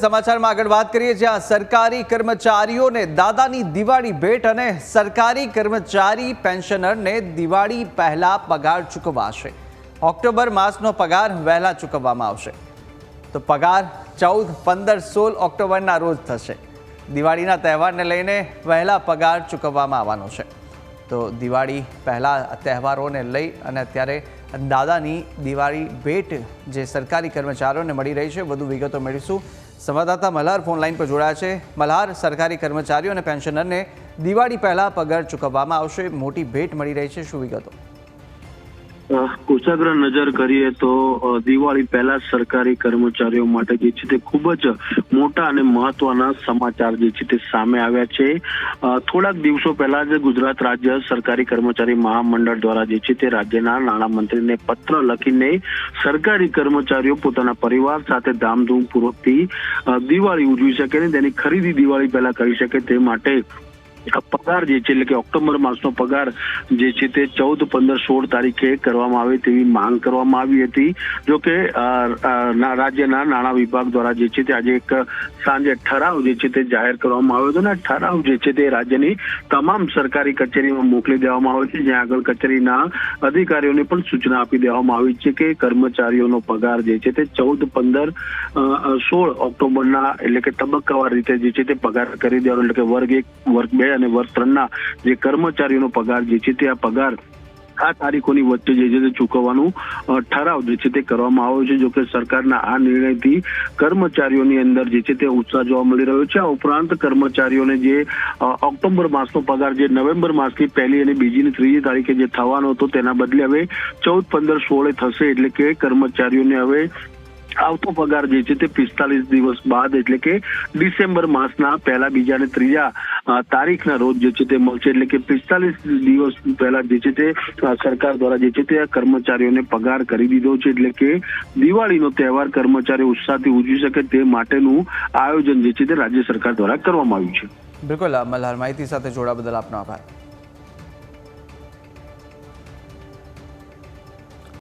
સમાચારમાં આગળ વાત કરીએ, જ્યાં સરકારી કર્મચારીઓને દાદાની દિવાળી ભેટ અને સરકારી કર્મચારી પેન્શનરને દિવાળી પહેલા પગાર ચૂકવાશે. ઓક્ટોબર માસનો પગાર વહેલા ચૂકવવામાં આવશે. તો પગાર ચૌદ, પંદર, સોળ ઓક્ટોબરના રોજ થશે. દિવાળીના તહેવારને લઈને વહેલા પગાર ચૂકવવામાં આવવાનો છે. તો દિવાળી પહેલાં તહેવારોને લઈ અને અત્યારે દાદાની દિવાળી ભેટ જે સરકારી કર્મચારીઓને મળી રહી છે, વધુ વિગતો મેળવીશું. સંવાદદાતા મલ્હાર ફોન લાઈન પર જોડાયા છે. મલ્હાર, સરકારી કર્મચારીઓ અને પેન્શનરને દિવાળી પહેલાં પગાર ચૂકવવામાં આવશે, મોટી ભેટ મળી રહી છે, શું વિગતો? અ, કુશાગ્ર નજર કરીએ તો દિવાળી પહેલા સરકારી કર્મચારીઓ માટે જે છે તે ખૂબ જ મોટા અને મહત્વના સમાચાર જે છે તે સામે આવ્યા છે. થોડાક દિવસો પહેલા જ ગુજરાત રાજ્ય સરકારી કર્મચારી મહામંડળ દ્વારા જે છે તે રાજ્યના નાણામંત્રીને પત્ર લખીને સરકારી કર્મચારીઓ પોતાના પરિવાર સાથે ધામધૂમપૂર્વકથી અ, દિવાળી ઉજવી શકે ને તેની ખરીદી દિવાળી પહેલા કરી શકે તે માટે પગાર જે છે, એટલે કે ઓક્ટોબર માસનો પગાર જે છે તે ચૌદ, પંદર, સોળ તારીખે કરવામાં આવે તેવી માંગ કરવામાં આવી હતી. જો કે રાજ્યના નાણાં વિભાગ દ્વારા જે છે તે આજે એક સાંજે ઠરાવ જે છે તે જાહેર કરવામાં આવ્યો હતો ને આ ઠરાવ જે છે તે રાજ્યની તમામ સરકારી કચેરીમાં મોકલી દેવામાં આવે છે. જ્યાં આગળ કચેરીના અધિકારીઓને પણ સૂચના આપી દેવામાં આવી છે કે કર્મચારીઓનો પગાર જે છે તે ચૌદ, પંદર સોળ ઓક્ટોબરના એટલે કે તબક્કાવાર રીતે જે છે તે પગાર કરી દેવાનો, એટલે કે વર્ગ એક, વર્ગ બે અને ત્રણના જે કર્મચારીઓનો પગાર જે છે તે આ પગાર આ તારીખોની વચ્ચે જે છે તે ચૂકવવાનું ઠરાવ જે છે તે કરવામાં આવ્યો છે, જોકે સરકારના આ નિર્ણયથી કર્મચારીઓની અંદર જે છે તે ઉત્સાહ જોવા મળી રહ્યો છે. આ ઉપરાંત કર્મચારીઓને જે ઓક્ટોબર માસનો પગાર જે નવેમ્બર માસની પહેલી અને બીજી ત્રીજી તારીખે જે થવાનો હતો તેના બદલે હવે ચૌદ, પંદર, સોળે થશે એટલે કે કર્મચારીઓને હવે આવતો પગાર જે છે તે પિસ્તાલીસ દિવસ બાદ એટલે કે ડિસેમ્બર માસના પહેલા, બીજા અને ત્રીજા તારીખના રોજ જે છે તે મળશે. એટલે કે પિસ્તાલીસ દિવસ પહેલા જે છે તે સરકાર દ્વારા જે છે તે કર્મચારીઓને પગાર કરી દીધો છે. એટલે કે દિવાળીનો તહેવાર કર્મચારી ઉત્સાહથી ઉજવી શકે તે માટેનું આયોજન જે છે તે રાજ્ય સરકાર દ્વારા કરવામાં આવ્યું છે. બિલકુલ મલ્હાર માહિતી સાથે જોડા બદલ આપનો આભાર.